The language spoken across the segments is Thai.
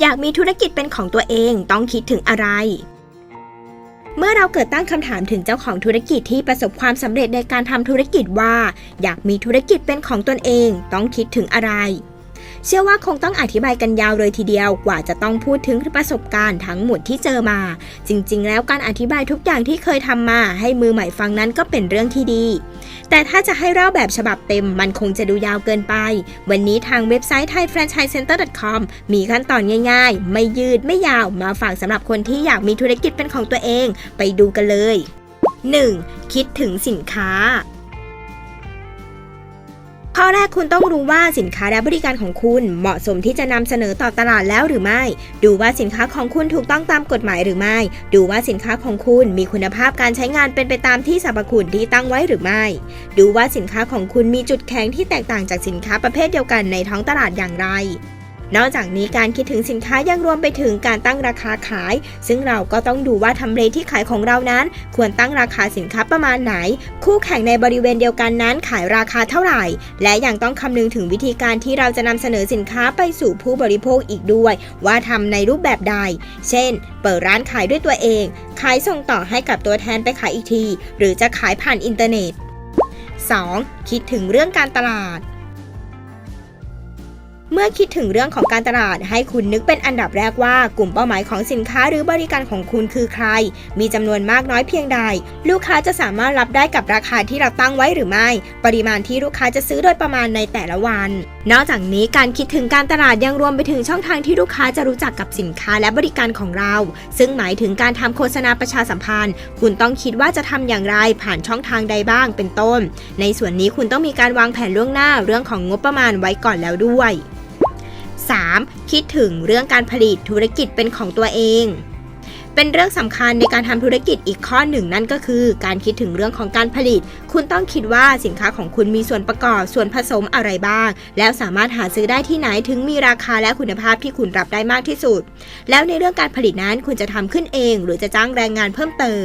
อยากมีธุรกิจเป็นของตัวเองต้องคิดถึงอะไร เมื่อเราเกิดตั้งคำถามถึงเจ้าของธุรกิจที่ประสบความสำเร็จในการทำธุรกิจว่า อยากมีธุรกิจเป็นของตนเองต้องคิดถึงอะไร เชื่อว่าคงต้องอธิบายกันยาวเลยทีเดียวกว่าจะต้องพูดถึงประสบการณ์ทั้งหมดที่เจอมา จริงๆ แล้วการอธิบายทุกอย่างที่เคยทำมาให้มือใหม่ฟังนั้นก็เป็นเรื่องที่ดี แต่ถ้าจะให้เล่าแบบฉบับเต็มมันคงจะดูยาวเกินไป วันนี้ทางเว็บไซต์ thaifranchisecenter.com มีขั้นตอนง่ายๆ ไม่ยืดไม่ยาวมาฝากสำหรับคนที่อยากมีธุรกิจเป็นของตัวเอง ไปดูกันเลย 1. คิดถึงสินค้า ข้อแรกคุณต้องรู้ว่าสินค้าและบริการของคุณเหมาะสมที่จะนำเสนอต่อตลาดแล้วหรือไม่ ดูว่าสินค้าของคุณถูกต้องตามกฎหมายหรือไม่ ดูว่าสินค้าของคุณมีคุณภาพการใช้งานเป็นไปตามที่สรรพคุณที่ตั้งไว้หรือไม่ ดูว่าสินค้าของคุณมีจุดแข็งที่แตกต่างจากสินค้าประเภทเดียวกันในท้องตลาดอย่างไร นอกจากนี้การคิดถึงสินค้ายังรวมไปถึงการตั้งราคาขาย ซึ่งเราก็ต้องดูว่าทำเลที่ขายของเรานั้น ควรตั้งราคาสินค้าประมาณไหน คู่แข่งในบริเวณเดียวกันนั้นขายราคาเท่าไหร่ และยังต้องคำนึงถึงวิธีการที่เราจะนำเสนอสินค้าไปสู่ผู้บริโภคอีกด้วย ว่าทำในรูปแบบใด เช่น เปิดร้านขายด้วยตัวเอง ขายส่งต่อให้กับตัวแทนไปขายอีกที หรือจะขายผ่านอินเทอร์เน็ต 2. คิดถึงเรื่องการตลาด เมื่อคิดถึงเรื่องของการตลาดให้คุณนึกเป็นอันดับแรกว่ากลุ่มเป้าหมายของสินค้าหรือบริการของคุณคือใคร มีจำนวนมากน้อยเพียงใด ลูกค้าจะสามารถรับได้กับราคาที่เราตั้งไว้หรือไม่ ปริมาณที่ลูกค้าจะซื้อโดยประมาณในแต่ละวัน นอกจากนี้การคิดถึงการตลาดยังรวมไปถึงช่องทางที่ลูกค้าจะรู้จักกับสินค้าและบริการของเรา ซึ่งหมายถึงการทำโฆษณาประชาสัมพันธ์ คุณต้องคิดว่าจะทำอย่างไรผ่านช่องทางใดบ้างเป็นต้น ในส่วนนี้คุณต้องมีการวางแผนล่วงหน้าเรื่องของงบประมาณไว้ก่อนแล้วด้วย 3. คิดถึงเรื่องการผลิตธุรกิจเป็นของตัวเอง เป็นเรื่องสำคัญในการทำธุรกิจอีกข้อหนึ่งนั่นก็คือ การคิดถึงเรื่องของการผลิต คุณต้องคิดว่าสินค้าของคุณมีส่วนประกอบส่วนผสมอะไรบ้าง แล้วสามารถหาซื้อได้ที่ไหนถึงมีราคาและคุณภาพที่คุณรับได้มากที่สุด แล้วในเรื่องการผลิตนั้นคุณจะทำขึ้นเอง หรือจะจ้างแรงงานเพิ่มเติม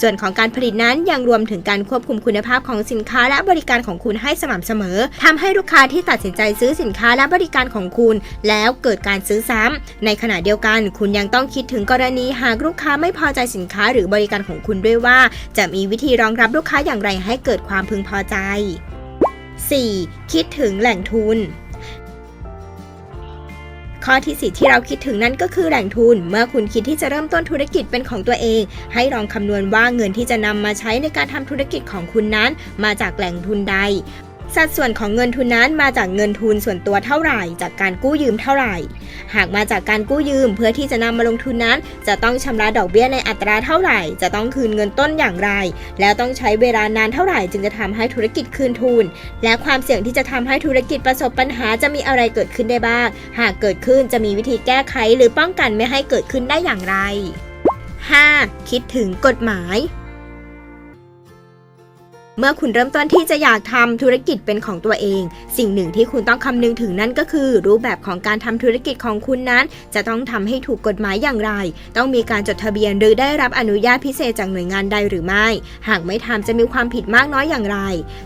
ส่วนของการผลิตนั้นยังรวมถึงการควบคุมคุณภาพของสินค้าและบริการของคุณให้สม่ำเสมอทำให้ลูกค้าที่ตัดสินใจซื้อสินค้าและบริการของคุณ แล้วเกิดการซื้อซ้ำในขณะเดียวกัน คุณยังต้องคิดถึงกรณีหากลูกค้าไม่พอใจสินค้าหรือบริการของคุณด้วยว่า จะมีวิธีรองรับลูกค้าอย่างไรให้เกิดความพึงพอใจ 4. คิดถึงแหล่งทุนข้อที่สี่ที่เราคิดถึงนั้นก็คือแหล่งทุน เมื่อคุณคิดที่จะเริ่มต้นธุรกิจเป็นของตัวเอง ให้ลองคำนวณว่าเงินที่จะนำมาใช้ในการทำธุรกิจของคุณนั้น มาจากแหล่งทุนใด สัดส่วนของเงินทุนนั้นมาจากเงินทุนส่วนตัวเท่าไหร่ จากการกู้ยืมเท่าไหร่ หากมาจากการกู้ยืมเพื่อที่จะนำมาลงทุนนั้น จะต้องชำระดอกเบี้ยในอัตราเท่าไหร่ จะต้องคืนเงินต้นอย่างไร แล้วต้องใช้เวลานานเท่าไหร่ จึงจะทำให้ธุรกิจคืนทุน และความเสี่ยงที่จะทำให้ธุรกิจประสบปัญหาจะมีอะไรเกิดขึ้นได้บ้าง หากเกิดขึ้นจะมีวิธีแก้ไขหรือป้องกันไม่ให้เกิดขึ้นได้อย่างไร 5. คิดถึงกฎหมาย เมื่อคุณเริ่มต้นที่จะอยากทำธุรกิจเป็นของตัวเอง สิ่งหนึ่งที่คุณต้องคำนึงถึงนั่นก็คือ รูปแบบของการทำธุรกิจของคุณนั้น จะต้องทำให้ถูกกฎหมายอย่างไร ต้องมีการจดทะเบียนหรือได้รับอนุญาตพิเศษจากหน่วยงานใดหรือไม่ หากไม่ทำจะมีความผิดมากน้อยอย่างไร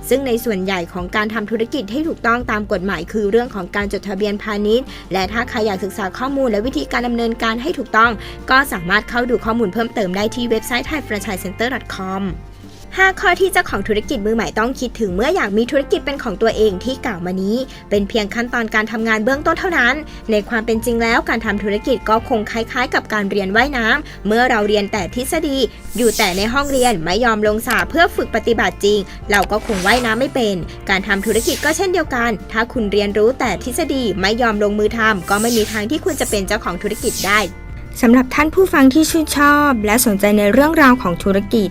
ซึ่งในส่วนใหญ่ของการทำธุรกิจให้ถูกต้องตามกฎหมาย คือเรื่องของการจดทะเบียนพาณิชย์ และถ้าใครอยากศึกษาข้อมูลและวิธีการดำเนินการให้ถูกต้อง ก็สามารถเข้าดูข้อมูลเพิ่มเติมได้ที่เว็บไซต์ thaifranchisecenter.com 5 ข้อที่เจ้าของธุรกิจมือใหม่ต้องคิดถึงเมื่ออยากมีธุรกิจเป็นของตัวเองที่กล่าวมานี้ เป็นเพียงขั้นตอนการทำงานเบื้องต้นเท่านั้น ในความเป็นจริงแล้วการทำธุรกิจก็คงคล้ายๆ กับการเรียนว่ายน้ำเมื่อเราเรียนแต่ทฤษฎี อยู่แต่ในห้องเรียนไม่ยอมลงสระเพื่อฝึกปฏิบัติจริง เราก็คงว่ายน้ำไม่เป็น การทำธุรกิจก็เช่นเดียวกัน ถ้าคุณเรียนรู้แต่ทฤษฎีไม่ยอมลงมือทำก็ไม่มีทางที่คุณจะเป็นเจ้าของธุรกิจได้สำหรับท่านผู้ฟังที่ชื่นชอบ และสนใจในเรื่องราวของธุรกิจ